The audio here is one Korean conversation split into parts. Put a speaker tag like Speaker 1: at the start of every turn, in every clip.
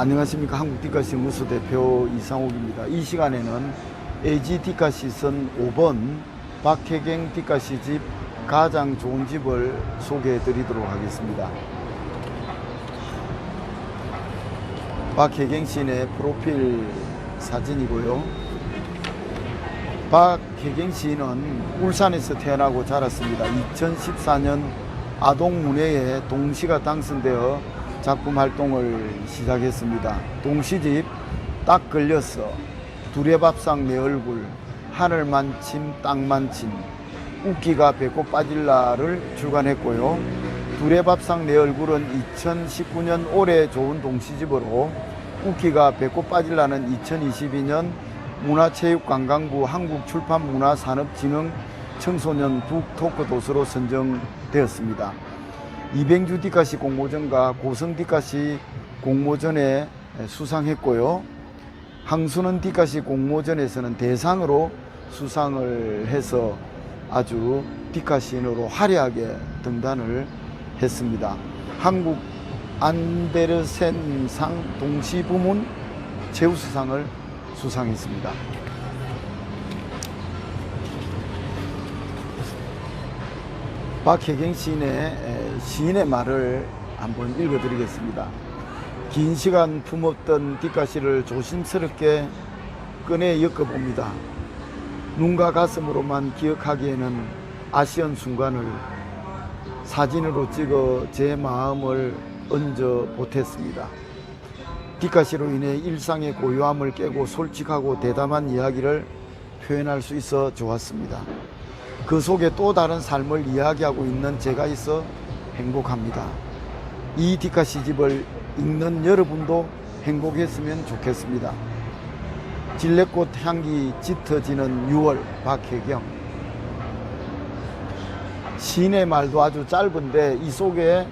Speaker 1: 안녕하십니까 한국 디카시 무소 대표 이상욱입니다. 이 시간에는 AG 디카 시선 5번 박혜경 디카 시 집 가장 좋은 집을 소개해 드리도록 하겠습니다. 박혜경 시인의 프로필 사진이고요. 박혜경 시인은 울산에서 태어나고 자랐습니다. 2014년 아동문예에 동시가 당선되어 작품 활동을 시작했습니다. 동시집 딱 걸렸어, 두레밥상 내 얼굴, 하늘만 침 땅만 침, 웃기가 배꼽 빠질라를 출간했고요. 두레밥상 내 얼굴은 2019년 올해 좋은 동시집으로 웃기가 배꼽 빠질라는 2022년 문화체육관광부 한국출판문화산업진흥 청소년 북토크 도서로 선정되었습니다. 이병주 디카시 공모전과 고성 디카시 공모전에 수상했고요. 항수는 디카시 공모전에서는 대상으로 수상을 해서 아주 디카시인으로 화려하게 등단을 했습니다. 한국 안데르센상 동시부문 제우스상을 수상했습니다. 박혜경 시인의 에, 시인의 말을 한번 읽어드리겠습니다. 긴 시간 품었던 뒷가시를 조심스럽게 꺼내 엮어봅니다. 눈과 가슴으로만 기억하기에는 아쉬운 순간을 사진으로 찍어 제 마음을 얹어 보탰습니다. 뒷가시로 인해 일상의 고요함을 깨고 솔직하고 대담한 이야기를 표현할 수 있어 좋았습니다. 그 속에 또 다른 삶을 이야기하고 있는 제가 있어 행복합니다. 이 디카 시 집을 읽는 여러분도 행복했으면 좋겠습니다. 진레꽃 향기 짙어지는 6월 박혜경 시인의 말도 아주 짧은데 이 속에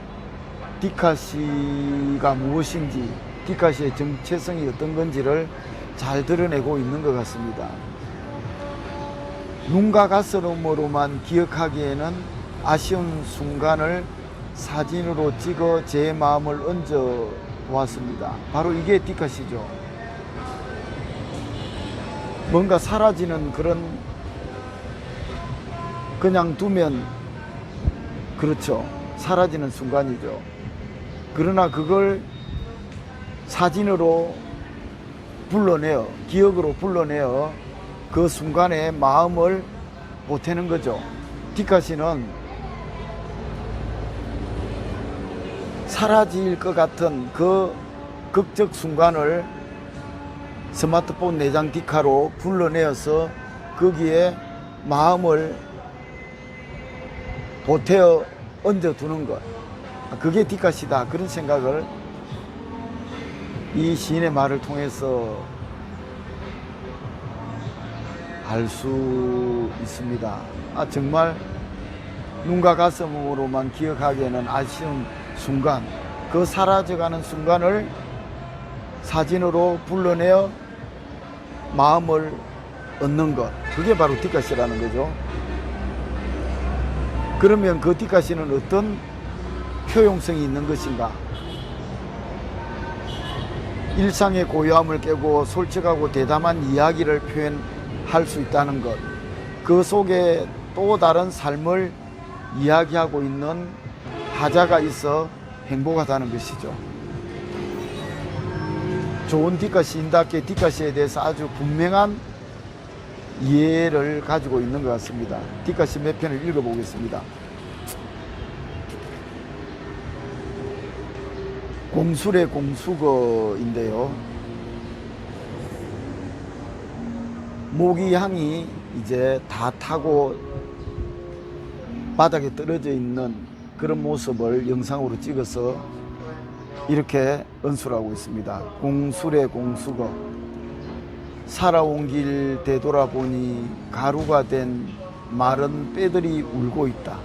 Speaker 1: 디카시가 무엇인지 디카시의 정체성이 어떤 건지를 잘 드러내고 있는 것 같습니다. 눈과 가슴으로만 기억하기에는 아쉬운 순간을 사진으로 찍어 제 마음을 얹어 보았습니다. 바로 이게 디카시죠. 뭔가 사라지는 그런 그냥 두면 그렇죠. 사라지는 순간이죠. 그러나 그걸 사진으로 불러내어 기억으로 불러내어 그 순간에 마음을 보태는 거죠. 디카시는 사라질 것 같은 그 극적 순간을 스마트폰 내장 디카로 불러내어서 거기에 마음을 보태어 얹어 두는 것. 그게 디카시다. 그런 생각을 이 시인의 말을 통해서 알 수 있습니다. 아, 정말 눈과 가슴으로만 기억하기에는 아쉬운 순간, 그 사라져가는 순간을 사진으로 불러내어 마음을 얻는 것. 그게 바로 디카시라는 거죠. 그러면 그 디카시는 어떤 표용성이 있는 것인가? 일상의 고요함을 깨고 솔직하고 대담한 이야기를 표현 할 수 있다는 것. 그 속에 또 다른 삶을 이야기하고 있는 하자가 있어 행복하다는 것이죠. 좋은 디카시인답게 디카시에 대해서 아주 분명한 이해를 가지고 있는 것 같습니다. 디카시 몇 편을 읽어보겠습니다. 공술의 공수거인데요. 모기 향이 이제 다 타고 바닥에 떨어져 있는 그런 모습을 영상으로 찍어서 이렇게 연출하고 있습니다. 공술의 공수거. 살아온 길 되돌아보니 가루가 된 마른 빼들이 울고 있다.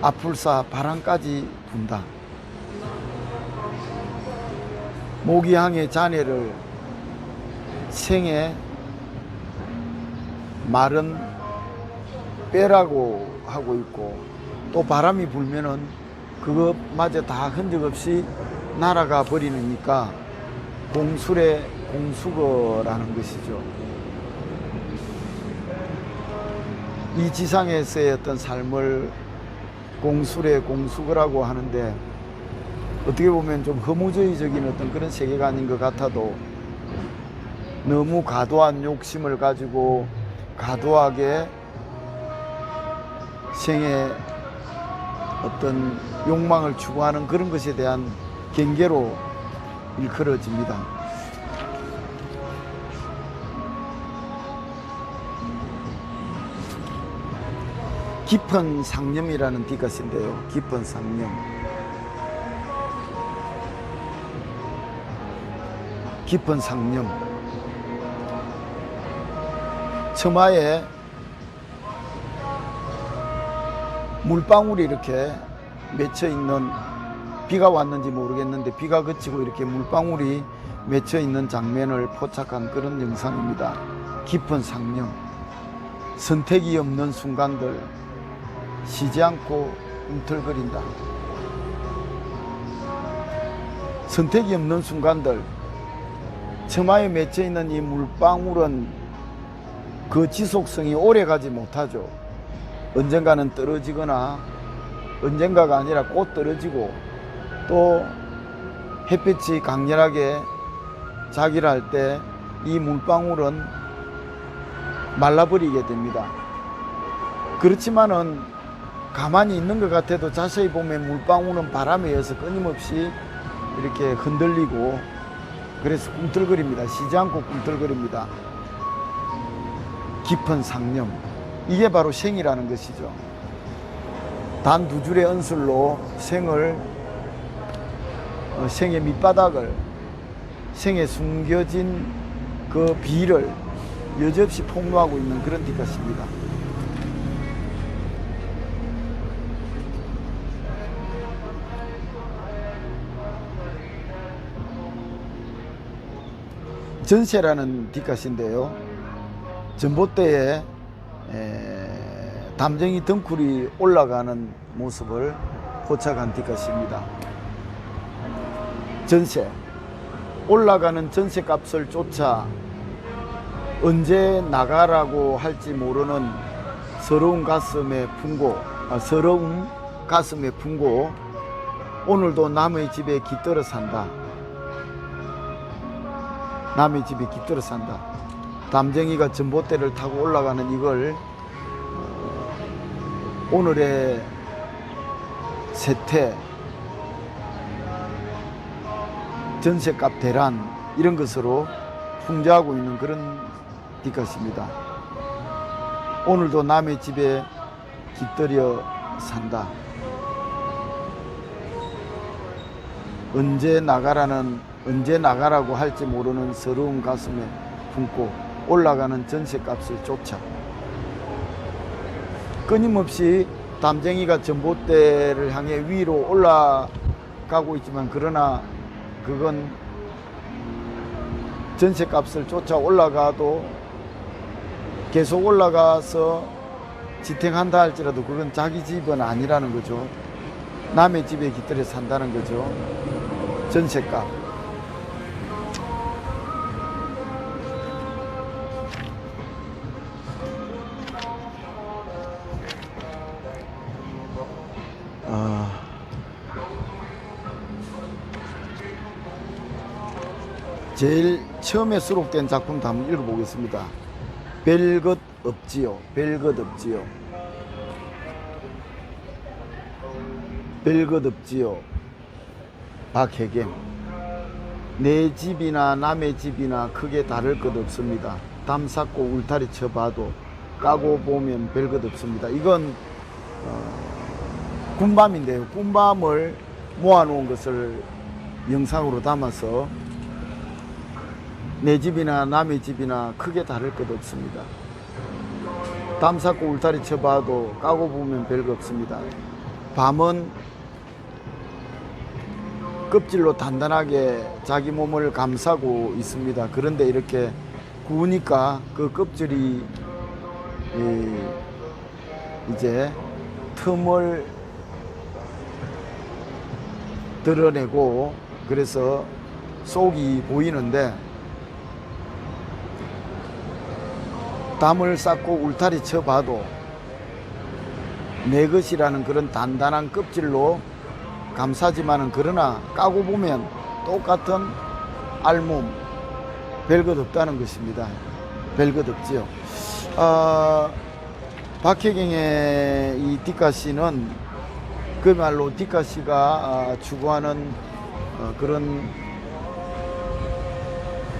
Speaker 1: 아플사 바람까지 분다. 모기향의 잔해를 생에 마른 빼라고 하고 있고 또 바람이 불면은 그것마저 다 흔적 없이 날아가 버리니까 공술의 공수거라는 것이죠. 이 지상에서의 어떤 삶을 공술의 공수거라고 하는데 어떻게 보면 좀 허무주의적인 어떤 그런 세계관인 것 같아도 너무 과도한 욕심을 가지고 과도하게 생의 어떤 욕망을 추구하는 그런 것에 대한 경계로 일컬어집니다. 깊은 상념이라는 디귿인데요. 깊은 상념. 깊은 상념. 처마에 물방울이 이렇게 맺혀 있는 비가 왔는지 모르겠는데 비가 그치고 이렇게 물방울이 맺혀 있는 장면을 포착한 그런 영상입니다. 깊은 상념. 선택이 없는 순간들 쉬지 않고 움틀거린다. 선택이 없는 순간들 처마에 맺혀 있는 이 물방울은 그 지속성이 오래 가지 못하죠. 언젠가는 떨어지거나 언젠가가 아니라 꼭 떨어지고 또 햇빛이 강렬하게 자기를 할 때 이 물방울은 말라버리게 됩니다. 그렇지만은 가만히 있는 것 같아도 자세히 보면 물방울은 바람에 의해서 끊임없이 이렇게 흔들리고 그래서 꿈틀거립니다. 쉬지 않고 꿈틀거립니다. 깊은 상념. 이게 바로 생이라는 것이죠. 단 두 줄의 언술로 생을, 어, 생의 밑바닥을, 생에 숨겨진 그 비를 여지없이 폭로하고 있는 그런 뒷것입니다. 전세라는 뒷갓인데요. 전봇대에 에, 담쟁이 덩굴이 올라가는 모습을 포착한 뒷갓입니다. 전세. 올라가는 전세 값을 쫓아 언제 나가라고 할지 모르는 서러운 가슴의 풍고, 아, 서러운 가슴의 풍고, 오늘도 남의 집에 깃들어 산다. 남의 집에 깃들어 산다. 담쟁이가 전봇대를 타고 올라가는 이걸 어, 오늘의 세태, 전세값 대란 이런 것으로 풍자하고 있는 그런 뒷것입니다. 오늘도 남의 집에 깃들여 산다. 언제 나가라는 언제 나가라고 할지 모르는 서러운 가슴에 품고 올라가는 전세값을 쫓아 끊임없이 담쟁이가 전봇대를 향해 위로 올라가고 있지만 그러나 그건 전세값을 쫓아 올라가도 계속 올라가서 지탱한다 할지라도 그건 자기 집은 아니라는 거죠. 남의 집에 깃들여 산다는 거죠. 전세값. 제일 처음에 수록된 작품도 한번 읽어보겠습니다. 별것 없지요. 별것 없지요. 별것 없지요. 박혜겸. 내 집이나 남의 집이나 크게 다를 것 없습니다. 담 쌓고 울타리 쳐봐도 까고 보면 별것 없습니다. 이건 어, 군밤인데요. 군밤을 모아놓은 것을 영상으로 담아서 내 집이나 남의 집이나 크게 다를 것 없습니다. 담 쌓고 울타리 쳐봐도 까고 보면 별거 없습니다. 밤은 껍질로 단단하게 자기 몸을 감싸고 있습니다. 그런데 이렇게 구우니까 그 껍질이 이, 이제 틈을 드러내고 그래서 속이 보이는데 담을 쌓고 울타리 쳐봐도 내 것이라는 그런 단단한 껍질로 감싸지만은 그러나 까고 보면 똑같은 알몸 별것 없다는 것입니다. 별것 없지요. 아, 박혜경의 이 뒷가시는 그말로 뒷가시가 아, 추구하는 어, 그런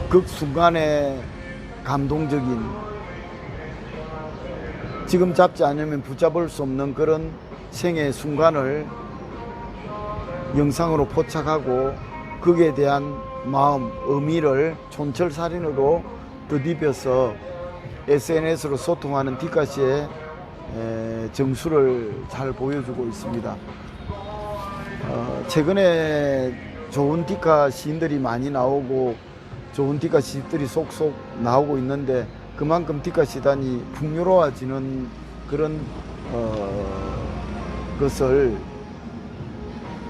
Speaker 1: 그 순간의 감동적인 지금 잡지 않으면 붙잡을 수 없는 그런 생의 순간을 영상으로 포착하고 거기에 대한 마음, 의미를 촌철살인으로 덧입혀서 SNS로 소통하는 에, 정수를 잘 보여주고 있습니다. 어, 최근에 좋은 디카 시인들이 많이 나오고 좋은 디카 시들이 속속 나오고 있는데 그만큼 디카 시단이 풍요로워지는 그런 어, 것을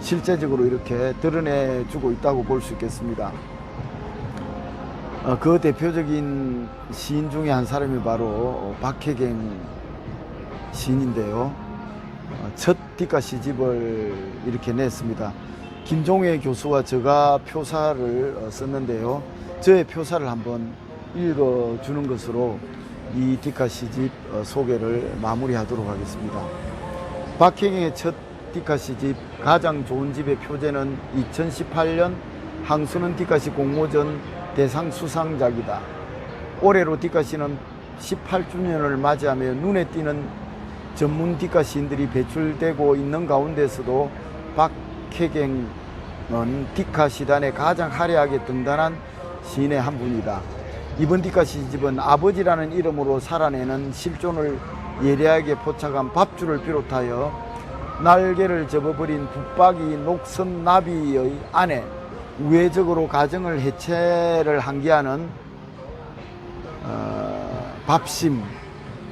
Speaker 1: 실제적으로 이렇게 드러내주고 있다고 볼 수 있겠습니다. 어, 그 대표적인 시인 중에 한 사람이 바로 박혜경 시인인데요. 어, 첫 디카 시집을 이렇게 냈습니다. 김종회 교수와 제가 표사를 어, 썼는데요. 저의 표사를 한번 읽어주는 것으로 이 디카 시집 어, 소개를 마무리하도록 하겠습니다. 박혜경의 첫 디카 시집 가장 좋은 집의 표제는 2018년 항수는 디카시 공모전 대상 수상작이다. 올해로 디카시는 18주년을 맞이하며 눈에 띄는 전문 디카 시인들이 배출되고 있는 가운데서도 박혜경은 디카 시단에 가장 화려하게 등단한 시인의 한 분이다. 이번 디카 시 집은 아버지라는 이름으로 살아내는 실존을 예리하게 포착한 밥줄을 비롯하여 날개를 접어버린 붙박이 녹슨 나비의 안에 우회적으로 가정을 해체를 한기하는 어, 밥심,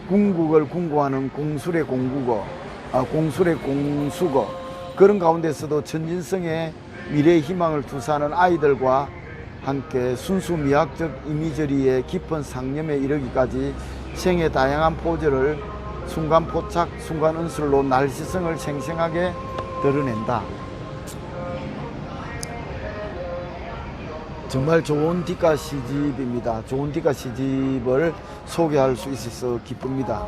Speaker 1: 궁극을 궁구하는 공술의 공국어, 아, 공술의 공수거. 그런 가운데서도 천진성의 미래 희망을 투사하는 아이들과 함께 순수 미학적 이미저리의 깊은 상념에 이르기까지 생의 다양한 포즈를 순간 포착, 순간 은술로 날씨성을 생생하게 드러낸다. 정말 좋은 디카 시집입니다. 좋은 디카 시집을 소개할 수 있어서 기쁩니다.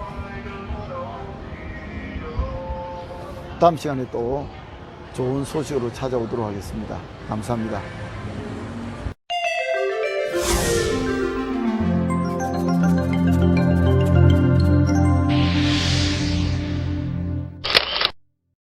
Speaker 1: 다음 시간에 또 좋은 소식으로 찾아오도록 하겠습니다. 감사합니다.